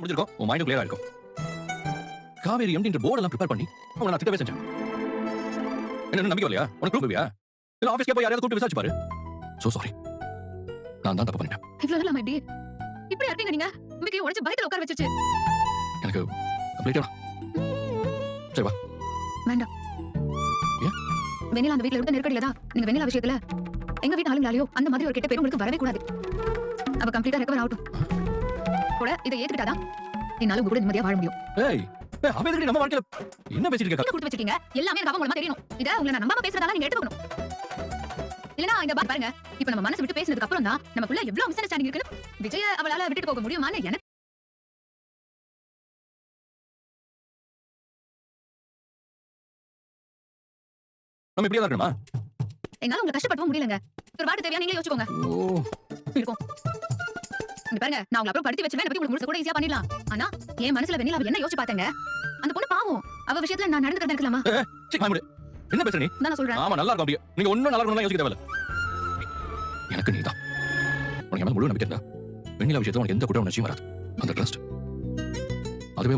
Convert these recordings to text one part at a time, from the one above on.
முடிஞ்சிருக்கும். உன் மைண்ட் கிளியரா இருக்கும். காவேரி எம்டின்ற போர்டெல்லாம் ப்ரிப்பேர் பண்ணி உங்களை நான் திட்டவே செஞ்சேன் என்ன நம்பிக்கை இல்லையா உனக்கு இல்லையா இல்ல ஆஃபீஸ்க்கே போய் யாரையாவது கூப்பிட்டு விசாரிச்சு பாரு. சோ சாரி நான் தான் தப்பு பண்ணிட்டேன். இவ்வளவு நாள் இப்படி இப்படி இருக்கீங்க நீங்க? உங்களுக்கு உடைச்சு பயத்துல உட்கார வச்சிருச்சு எனக்கு கம்ப்ளீட்டா சரி வா. வெண்ணிலா அந்த வீட்ல இருக்க நெருக்கடியில தான். நீங்க வெண்ணிலா விஷயத்துல எங்க வீட்டு ஆளுங்களாலயோ அந்த மாதிரி ஒரு கெட்ட பேர் உங்களுக்கு வரவே கூடாது. அவ கம்ப்ளீட்டா ரெக்கவர் ஆகட்டும். கூட இதை ஏத்துக்கிட்டாதான் என்னால உங்க கூட நிம்மதியா வாழ முடியும். ஏய் அவன் எதுக்கு நம்ம வாழ்க்கையில என்ன பேசிட்டு இருக்க? கொடுத்து வச்சிருக்கீங்க? எல்லாமே எனக்கு அவ மூலமா தெரியணும். இத உங்களை நான் நம்பாம பேசுறதால நீங்க எடுத்துக்கணும். இல்லனா இந்த பா- பாருங்க இப்ப நம்ம மனசு விட்டு பேசினதுக்கு அப்புறம் தான் நமக்குள்ள எவ்வளவு மிஸ் அண்டர்ஸ்டாண்டிங் இருக்குன்னு விஜய அவளால விட்டுட்டு போக முடியுமான்னு எனக்கு நம்ம இப்படியே தான் இருக்கணுமா என்னால உங்களை கஷ்டப்படவும் முடியலங்க. ஒரு வாட்டு தேவையா நீங்களே யோசிச்சுக்கோங்க. இருக்கும். பாருங்க நான் உங்களை அப்புறம் படுத்தி வச்சுவேன் பத்தி உங்களுக்கு கூட ஈஸியா பண்ணிடலாம். ஆனா என் மனசுல வெண்ணிலா என்ன யோசிச்சு பாத்தேங்க அந்த பொண்ணு பாவம். அவ விஷயத்துல நான் நடந்துக்கிறதா இருக்கலாமா? என்ன பேசுற நீ? தான் நான் சொல்றேன். ஆமா நல்லா இருக்கும் அப்படியே. நீங்க ஒண்ணும் நல்லா இருக்கணும் யோசிக்க தேவையில்ல எனக்கு நீதான். உனக்கு என் மேல முழு நம்பிக்கை இருந்தா வெண்ணிலா விஷயத்துல உனக்கு எந்த குற்ற உணர்ச்சியும் வராது. அந்த ட்ரஸ்ட் அதுவே.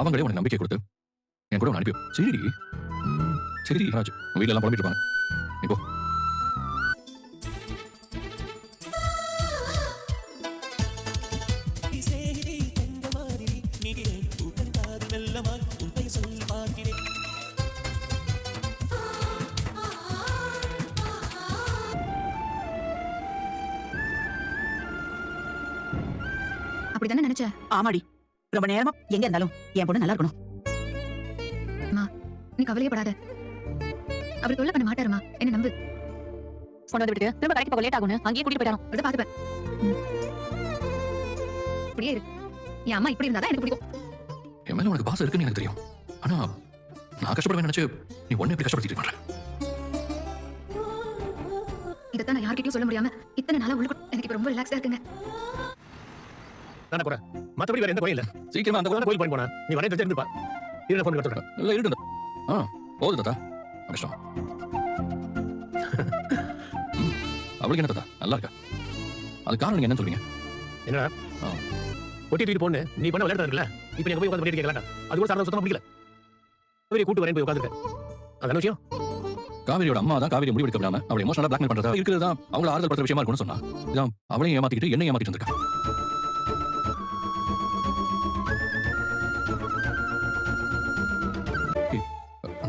அவங்களே உனக்கு நம்பிக்கை கொடுத்து என் கூட உன்னை அனுப்பி சரி சரி வீட்ல எல்லாம் புலம்பிட்டு இருப்பாங்க. நீ போ. அப்படிதானே நினைச்சேன் ஆமாடி. ரொம்ப நேரமா எங்க இருந்தாலும் என் பொண்ணு நல்லா இருக்கணும். நீ கவலையே படாத. அவர் தொல்லை பண்ண மாட்டாருமா? என்ன நம்பு? கொண்டு வந்து விட்டு திரும்ப கடைக்கு போக லேட் ஆகும்னு அங்கேயே கூட்டிட்டு போயிட்டான் அதை பாத்துப்பேன். இப்படியே இரு. என் அம்மா இப்படி இருந்தாதான் எனக்கு பிடிக்கும். என் மேல உனக்கு பாசம் இருக்குன்னு எனக்கு தெரியும். ஆனா நான் கஷ்டப்படுவேன் நினைச்சு நீ ஒண்ணு எப்படி கஷ்டப்படுத்திட்டு பண்ற இதைத்தான் நான் யார்கிட்டயும் சொல்ல முடியாம இத்தனை நாளா உள்ளுக்கு எனக்கு இப்ப ரொம்ப ரிலாக்ஸா இருக்குங்க. தானே குறை மத்தபடி வேற எந்த குறையும் இல்ல. சீக்கிரமா அந்த கோயில் கோயில் போனா. நீ வரேன் தெரிஞ்சிருப்பா இருந்த போன் கட்டுறேன். இல்ல ஆ போகுது தாத்தா. கஷ்டம் அவளுக்கு என்ன தாத்தா? நல்லா இருக்கா? அது காரணம் நீங்க என்ன சொல்றீங்க என்னடா. ஒட்டி தூக்கிட்டு போன்னு. நீ பண்ண விளையாட்டு இருக்குல்ல? இப்ப நீங்க போய் உட்காந்து பண்ணிட்டு கேட்கலாம் அது கூட சாரதா சுத்தமா பிடிக்கல. காவேரி கூட்டு வரேன் போய் உட்காந்துருக்கேன் அதான விஷயம்? காவேரியோட அம்மா தான் காவேரி முடிவெடுக்க விடாம அவளை எமோஷனலா பிளாக்மெயில் பண்றதா? இருக்கிறது தான் அவங்கள ஆறுதல் படுற விஷயமா இருக்கும்னு சொன்னா. அவளையும் ஏமாத்திக்கிட்டு என்னையும் ஏமாத்திட்டு இருந்திருக்கா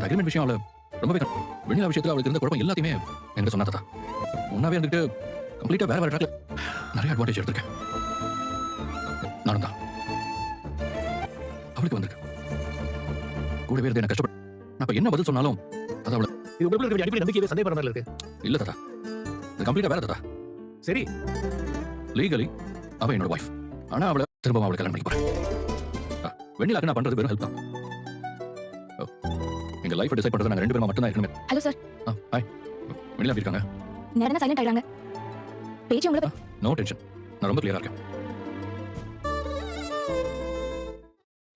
அந்த அக்ரிமெண்ட் விஷயம் அவளை. ரொம்பவே. வெண்ணிலா விஷயத்துல அவளுக்கு இருந்த குழப்பம் எல்லாத்தையுமே என்கிட்ட சொன்னா ஒன்னாவே இருந்துட்டு கம்ப்ளீட்டா வேற வேற ட்ராக்ல நிறைய அட்வான்டேஜ் எடுத்திருக்கேன். நானும் தான் அவளுக்கு வந்திருக்கு. கூடவே இருந்து என்ன கஷ்டப்பட்டு நான் என்ன பதில் சொன்னாலும் அது அவளை இது உங்களுக்குள்ள இருக்கிற அடிப்படை நம்பிக்கை சந்தேகப்படுற மாதிரி இருக்கு. இல்ல தாத்தா. இது கம்ப்ளீட்டா வேற தாத்தா. சரி. லீகலி அவ என்னோட வைஃப் ஆனா அவளை திரும்ப அவளை கல்யாணம் பண்ணி அஹ், வெண்ணிலாக்கு நான் பண்றது வெறும் ஹெல்ப் தான். எங்க லைஃப் டிசைட் பண்றது நாங்க ரெண்டு பேரும் மட்டும் தான் இருக்கணுமே ஹலோ சார் ஹாய் வெண்ணிலா எப்படி இருக்காங்க நேரம் சைலண்ட் ஆயிடுறாங்க பேச்சு உங்களை நோ டென்ஷன் நான் ரொம்ப கிளியரா இருக்கேன்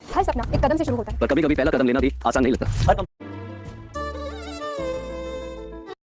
हाय सपना एक कदम से शुरू होता है पर कभी कभी पहला कदम लेना भी आसान नहीं लगता हर